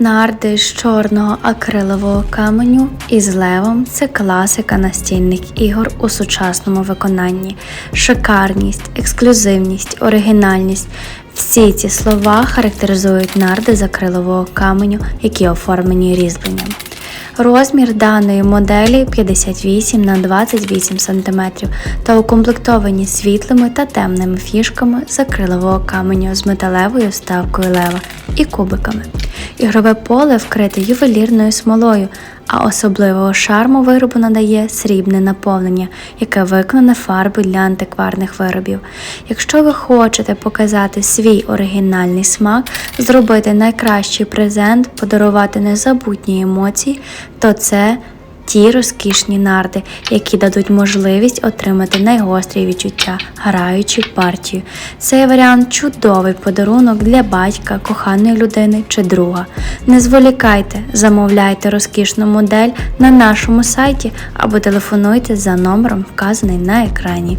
Нарди з чорного акрилового каменю із левом це класика настільних ігор у сучасному виконанні. Шикарність, ексклюзивність, оригінальність. Всі ці слова характеризують нарди з акрилового каменю, які оформлені різьбленням. Розмір даної моделі 58 на 28 см та укомплектовані світлими та темними фішками з акрилового каменю з металевою вставкою лева і кубиками. Ігрове поле вкрите ювелірною смолою, а особливого шарму виробу надає срібне наповнення, яке виконане фарби для антикварних виробів. Якщо ви хочете показати свій оригінальний смак, зробити найкращий презент, подарувати незабутні емоції, то це ті розкішні нарди, які дадуть можливість отримати найгострі відчуття, граючи партію. Цей варіант чудовий подарунок для батька, коханої людини чи друга. Не зволікайте, замовляйте розкішну модель на нашому сайті або телефонуйте за номером, вказаний на екрані.